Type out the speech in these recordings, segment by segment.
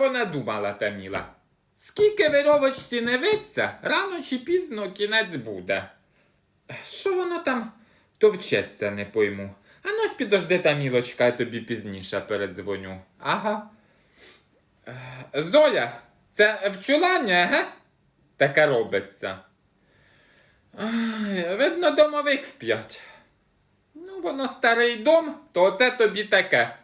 вона думала, Таміла? Скільки вировочці не виться, рано чи пізно кінець буде. Що воно там товчеться, не пойму. А ну ж підожди, Тамілочка, я тобі пізніше передзвоню. Ага. Е, Зоя, це в чулані. Таке робиться. Видно, домовик вп'ять. Ну, воно старий дом, то це тобі таке.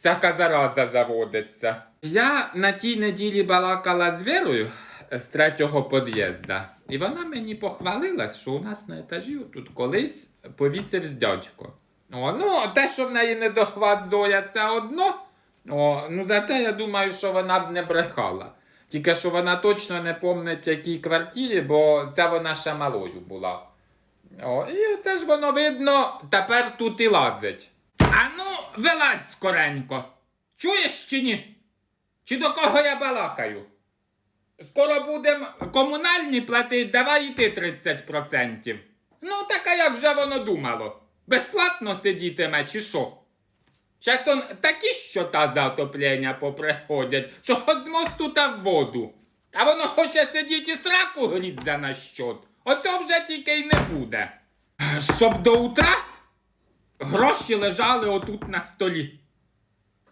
Всяка зараза заводиться. Я на тій неділі балакала з Вірою з третього під'їзда, і вона мені похвалилась, що у нас на етажі тут колись повісився дядько. О, ну, те, що в неї не дохват Зоя, це одно. О, ну за це я думаю, що вона б не брехала. Тільки що вона точно не помнить, в якій квартирі, бо це вона ще малою була. О, і оце ж воно видно, тепер тут і лазить. А вилазь скоренько. Чуєш чи ні? Чи до кого я балакаю? Скоро будем комунальні платити, давай і ти 30%. Ну, так а як же воно думало? Безплатно сидітиме чи що? Щас он такі щота за отоплення поприходять, що хоч з мосту та в воду. А воно хоче сидіти і сраку гріть за наш щот. Оцього вже тільки й не буде. Щоб до утра гроші лежали отут на столі.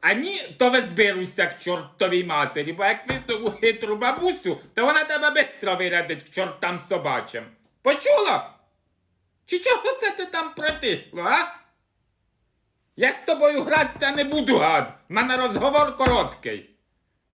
А ні, то ви зберуся к чортовій матері, бо як висову хитру бабусю, то вона тебе бистро вирядить к чортам собачим. Почула? Чи чого це ти там притихло, а? Я з тобою гратися не буду, гад. В мене розговор короткий.